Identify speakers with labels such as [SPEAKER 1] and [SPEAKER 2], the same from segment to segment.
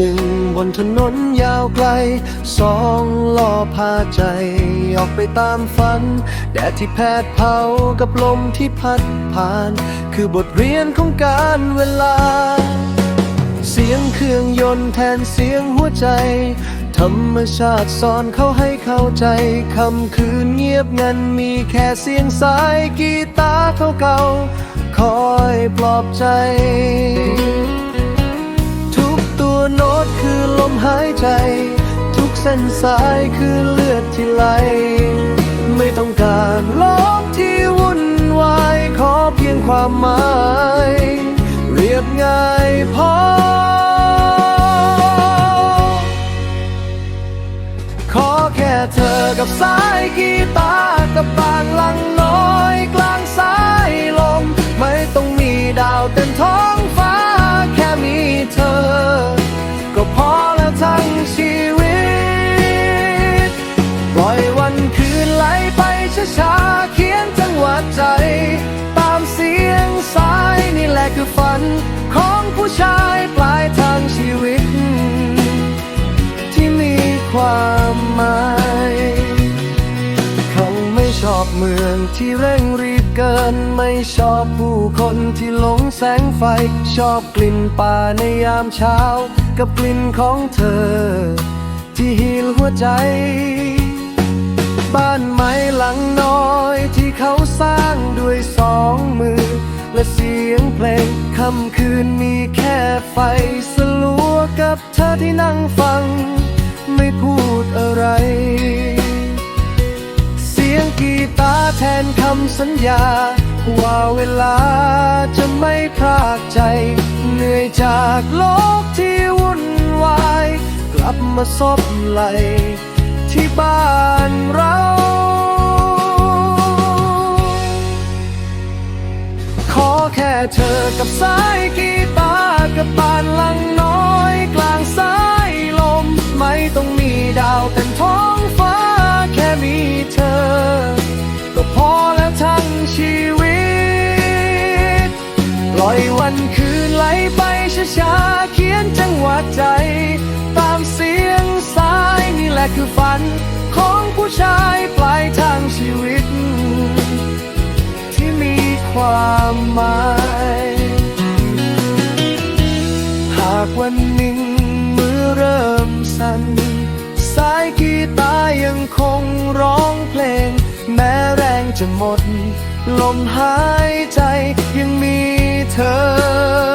[SPEAKER 1] นึ่งบนถนนยาวไกล สองล้อพาใจ ออกไปตามฝัน แดดที่แผดเผากับลมที่พัดผ่าน คือบทเรียนของการเวลา เสียงเครื่องยนต์แทนเสียงหัวใจ ธรรมชาติสอนเขาให้เข้าใจคำคืนเงียบงันมีแค่เสียงสายกีตาร์เก่าๆคอยปลอบใจ โน้ตคือลมหายใจ ทุกเส้นสายคือเลือดที่ไหล ไม่ต้องการโลกที่วุ่นวาย ขอเพียงความหมาย เรียบง่ายพอ ขอแค่เธอกับสายกีตาร์กับบางลังน้อยกลางสายลม ไม่ต้องมีดาวเต็มท้องฟ้าแค่มี ความหมาย เขาไม่ชอบเมืองที่เร่งรีบเกิน ไม่ชอบผู้คนที่หลงแสงไฟ ชอบกลิ่นป่าในยามเช้า กับกลิ่นของเธอ ที่ฮีลหัวใจ บ้านไม้หลังน้อยที่เขาสร้างด้วยสองมือ และเสียงเพลงค่ำคืนมีแค่ไฟสลัวกับเธอที่นั่งฟัง อะไร เสียงกีตาร์แทนคำสัญญา ว่าเวลาจะไม่พรากใจ เหนื่อยจากโลกที่วุ่นวาย กลับมาซบไหล ที่บ้านเราขอแค่เธอกับสายกี ล่อยวันคืนไหลไปช้าๆเขียนจังหวะใจ ตามเสียงสายนี่แหละคือฝัน ของผู้ชายปลายทางชีวิต ที่มีความหมาย หากวันหนึ่งมือเริ่มสั่นสายกีตาร์ยังคงร้องเพลง แม้แรงจะหมด ลมหายใจยังมี เธอ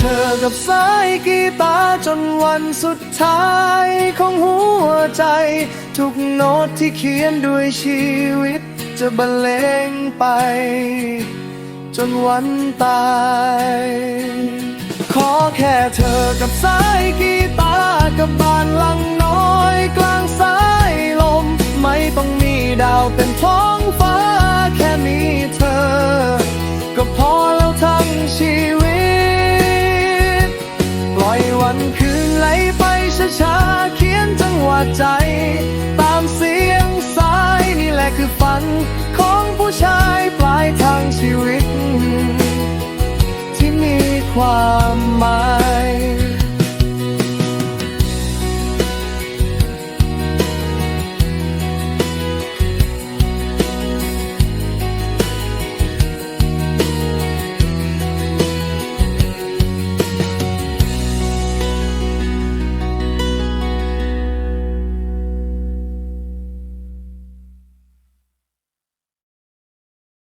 [SPEAKER 1] เธอกับสายกีตาร์จนวันสุดท้ายของหัวใจ ทุกโน้ตที่เขียนด้วยชีวิต จะบรรเลงไป จนวันตาย ขอแค่เธอกับสายกีตาร์กับบ้านหลังน้อยกลางสายลม ไม่ต้องมีดาวเต็มท้องฟ้า ใจ ตามเสียงสายนี่แหละคือฝัน ของผู้ชายปลายทางชีวิต ที่มีความหมาย